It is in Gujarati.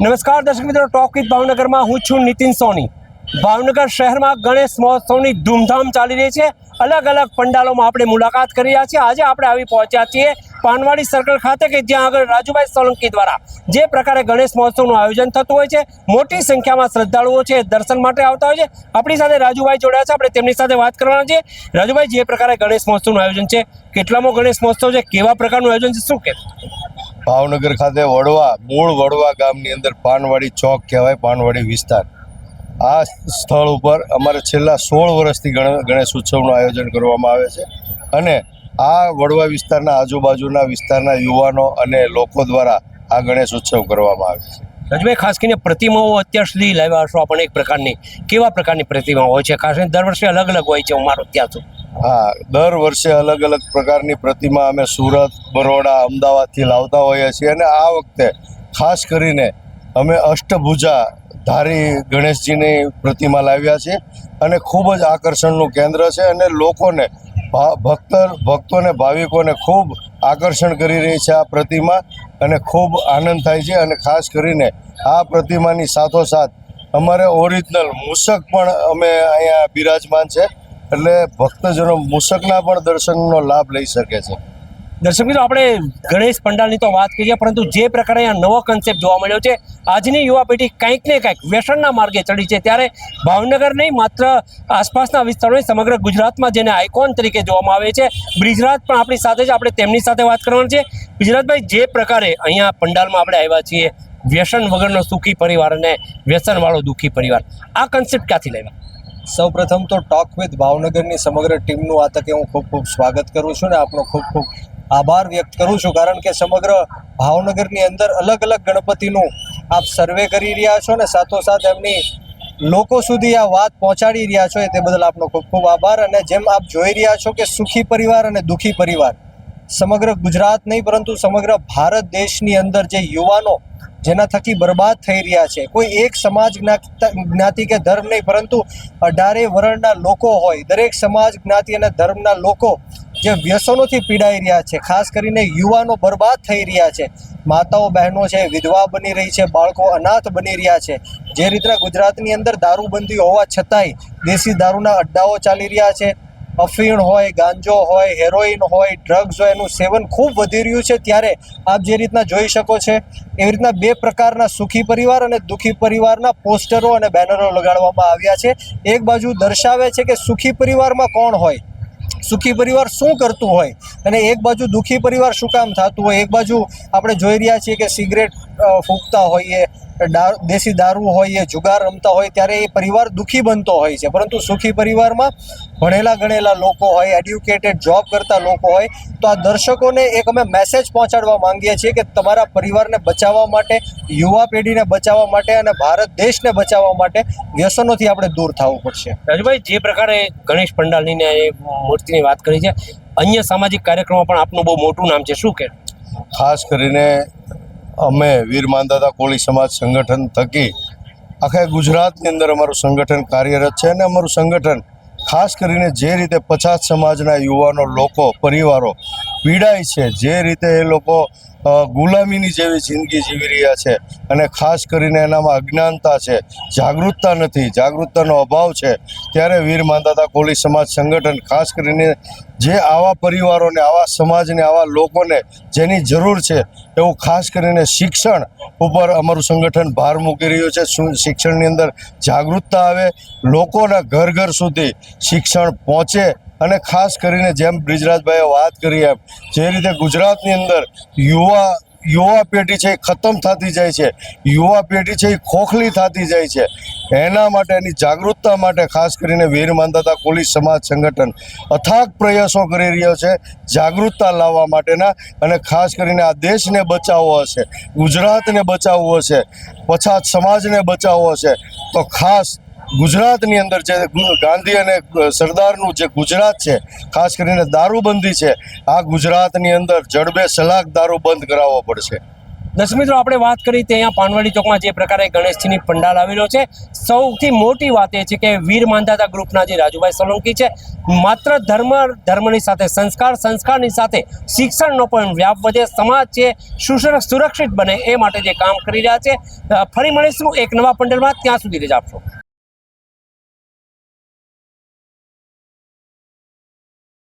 નમસ્કાર, દર્શક મિત્રો, ટોક વિથ ભાવનગરમાં હું છું નીતિન સોની. ભાવનગર શહેરમાં ગણેશ મહોત્સવની ધૂમધામ ચાલી રહી છે. અલગ અલગ પંડાલોમાં આપણે મુલાકાત કરી રહ્યા છીએ. આજે આપણે આવી પહોંચ્યા છીએ પાનવાડી સર્કલ ખાતે કે જ્યાં આગળ રાજુભાઈ સોલંકી દ્વારા જે પ્રકારે ગણેશ મહોત્સવનું આયોજન થતું હોય છે, મોટી સંખ્યામાં શ્રદ્ધાળુઓ છે દર્શન માટે આવતા હોય છે. આપણી સાથે રાજુભાઈ જોડાયા છે. આપણે તેમની સાથે વાત કરવાના છે રાજુભાઈ, જે પ્રકારે ગણેશ મહોત્સવનું આયોજન છે, કેટલામો ગણેશ મહોત્સવ છે, કેવા પ્રકારનું આયોજન છે, શું કે ભાવનગર ખાતે વડવા, મૂળ વડવા ગામની અંદર પાનવાડી ચોક કહેવાય, પાનવાડી વિસ્તાર. આ સ્થળ ઉપર અમારે છેલ્લા સોળ વર્ષથી ગણ- ગણેશ ઉત્સવનું આયોજન કરવામાં આવે છે. અને આ વડવા વિસ્તારના આજુબાજુના વિસ્તારના યુવાનો અને લોકો દ્વારા આ ગણેશ ઉત્સવ કરવામાં આવે છે. રજભાઈ, ખાસ કરીને પ્રતિમાઓ અત્યાર સુધી લાવ્યા હશો આપણે એક પ્રકારની. કેવા પ્રકારની પ્રતિમાઓ હોય છે? ખાસ કરીને દર વર્ષે અલગ અલગ હોય છે અમારો ત્યાં તો. હા, દર વર્ષે અલગ અલગ પ્રકારની પ્રતિમા અમે સુરત, બરોડા, અમદાવાદથી લાવતા હોઈએ છીએ અને આ વખતે ખાસ કરીને અમે અષ્ટભુજા ધારી ગણેશજીની પ્રતિમા લાવ્યા છે અને ખૂબ જ આકર્ષણનું કેન્દ્ર છે અને લોકોને ભક્ત ભક્તોને, ભાવિકોને ખૂબ આકર્ષણ કરી રહી છે આ પ્રતિમા અને ખૂબ આનંદ થાય છે અને ખાસ કરીને આ પ્રતિમાની સાથોસાથ અમારે ઓરિજિનલ મૂષક પણ અમે અહીંયા બિરાજમાન છે. એટલે ભક્તજનો મુસકના પણ દર્શનનો લાભ લઈ શકે છે. દર્શક મિત્રો, આપણે ગણેશ પંડાલની તો વાત કરીએ, પરંતુ જે પ્રકારે અહીંયા નવો કન્સેપ્ટ જોવા મળ્યો છે, આજની યુવા પેઢી કંઈક ને કંઈક વ્યસનના માર્ગે ચડી છે. ત્યારે ભાવનગર નહીં, માત્ર આસપાસના વિસ્તારોને સમગ્ર ગુજરાતમાં જેને આઇકોન તરીકે જોવામાં આવે છે. બ્રિજરાજ પણ આપણી સાથે છે, આપણે તેમની સાથે વાત કરવાની છે. બ્રિજરાજભાઈ, જે પ્રકારે અહીંયા પંડાલમાં આપણે આવ્યા છીએ, વ્યસન વગરનો સુખી પરિવાર અને વ્યસનવાળો દુઃખી પરિવાર, આ કન્સેપ્ટ ક્યાંથી લાવ્યા? સૌપ્રથમ તો ટોક વિથ ભાવનગરની સમગ્ર ટીમનું આ તકે હું ખૂબ ખૂબ સ્વાગત કરું છું ને આપનો ખૂબ ખૂબ આભાર વ્યક્ત કરું છું. કારણ કે સમગ્ર ભાવનગરની અંદર અલગ અલગ ગણપતિનું આપ સર્વે કરી રહ્યા છો ને સાથોસાથ એમની લોકો સુધી આ વાત પહોંચાડી રહ્યા છો તે બદલ આપનો ખૂબ ખૂબ આભાર. અને જેમ આપ જોઈ રહ્યા છો કે સુખી પરિવાર અને દુઃખી પરિવાર સમગ્ર ગુજરાત નહીં, પરંતુ સમગ્ર ભારત દેશની અંદર જે યુવાનો જેના થકી બરબાદ થઈ રહ્યા છે. કોઈ એક સમાજ જ્ઞાતિ કે ધર્મ નહીં, પરંતુ અઢારે વર્ણના લોકો હોય, દરેક સમાજ જ્ઞાતિ અને ધર્મના લોકો જે વ્યસનોથી પીડાઈ રહ્યા છે, ખાસ કરીને યુવાનો બરબાદ થઈ રહ્યા છે. માતાઓ, બહેનો છે, વિધવા બની રહી છે, બાળકો અનાથ બની રહ્યા છે. જે રીતના ગુજરાતની અંદર દારૂબંધી હોવા છતાંય દેશી દારૂના અડ્ડાઓ ચાલી રહ્યા છે. અફીણ હોય, ગાંજો હોય, હેરોઈન હોય ડ્રગ્સ હોય, એનું સેવન ખૂબ વધી રહ્યું છે. ત્યારે આપ જે રીતના જોઈ શકો છે, એવી રીતના બે પ્રકારના સુખી પરિવાર અને દુઃખી પરિવારના પોસ્ટરો અને બેનરો લગાડવામાં આવ્યા છે. એક બાજુ દર્શાવે છે કે સુખી પરિવારમાં કોણ હોય? સુખી પરિવાર શું કરતું હોય? અને એક બાજુ દુઃખી પરિવાર શું કામ થતું હોય? એક બાજુ આપણે જોઈ રહ્યા છીએ કે સિગરેટ ફૂંકતા હોઈએ દેશી દારૂ હોય એ જુગાર રમતા હોય ત્યારે એ પરિવાર દુઃખી બનતો હોય છે. પરંતુ સુખી પરિવારમાં ભણેલા ગણેલા લોકો હોય એડ્યુકેટેડ જોબ કરતા લોકો હોય તો આ દર્શકોને એક અમે મેસેજ પહોંચાડવા માંગીએ છીએ કે તમારા પરિવારને બચાવવા માટે યુવા પેઢીને બચાવવા માટે અને ભારત દેશને બચાવવા માટે વ્યસનોથી આપણે દૂર થવું પડશે. રાજુભાઈ જે પ્રકારે ગણેશ પંડાલની એ મૂર્તિની વાત કરી છે અન્ય સામાજિક કાર્યક્રમો પણ આપનું બહુ મોટું નામ છે. શું કે ખાસ કરીને અમે વીર માંદાદા કોળી સમાજ સંગઠન થકી આખા ગુજરાતની અંદર અમારું સંગઠન કાર્યરત છે અને અમારું સંગઠન ખાસ કરીને જે રીતે પછાત સમાજના યુવાનો, લોકો, પરિવારો પીડાય છે, જે રીતે એ લોકો ગુલામીની જેવી જિંદગી જીવી રહ્યા છે અને ખાસ કરીને એનામાં અજ્ઞાનતા છે, જાગૃતતા નથી, જાગૃતતાનો અભાવ છે. ત્યારે વીર માંધાતા કોલી સમાજ સંગઠન ખાસ કરીને જે આવા પરિવારોને, આવા સમાજને, આવા લોકોને જેની જરૂર છે એવું ખાસ કરીને શિક્ષણ ઉપર અમારું સંગઠન ભાર મૂકી રહ્યું છે. શિક્ષણની અંદર જાગૃતતા આવે, લોકોના ઘર ઘર સુધી શિક્ષણ પહોંચે અને ખાસ કરીને જેમ બ્રિજરાજભાઈએ વાત કરી એમ, જે રીતે ગુજરાતની અંદર યુવા યુવા પેઢી છે એ ખતમ થતી જાય છે, યુવા પેઢી છે એ ખોખલી થતી જાય છે, એના માટે, એની જાગૃતતા માટે ખાસ કરીને વીર માનતા કોલી સમાજ સંગઠન અથાગ પ્રયાસો કરી રહ્યો છે, જાગૃતતા લાવવા માટેના અને ખાસ કરીને આ દેશને બચાવવો હશે, ગુજરાતને બચાવવું હશે, પછાત સમાજને બચાવવો હશે, તો ખાસ ગુજરાતની અંદર જે ગાંધી અને સરદારનું જે ગુજરાત છે, ખાસ કરીને દારૂબંધી છે, આ ગુજરાતની અંદર જડબે સલાક દારૂ બંધ કરાવવો પડશે. દસ મિત્રો, આપણે વાત કરી તે અહીંયા પાનવાડી ચોકમાં જે પ્રકારે ગણેશજીની પંડાલ આવેલો છે. સૌથી મોટી વાત એ છે કે વીર માંધાતા ગ્રુપના જે રાજુભાઈ સોલંકી છે, માત્ર ધર્મ, ધર્મની સાથે, સંસ્કાર, સંસ્કારની સાથે શિક્ષણનો પણ વ્યાપ વધે, સમાજ છે સુરક્ષિત બને એ માટે જે કામ કરી રહ્યા છે. ફરી મળીશું એક નવા પંડલમાં, ત્યાં સુધી રજા આપશો.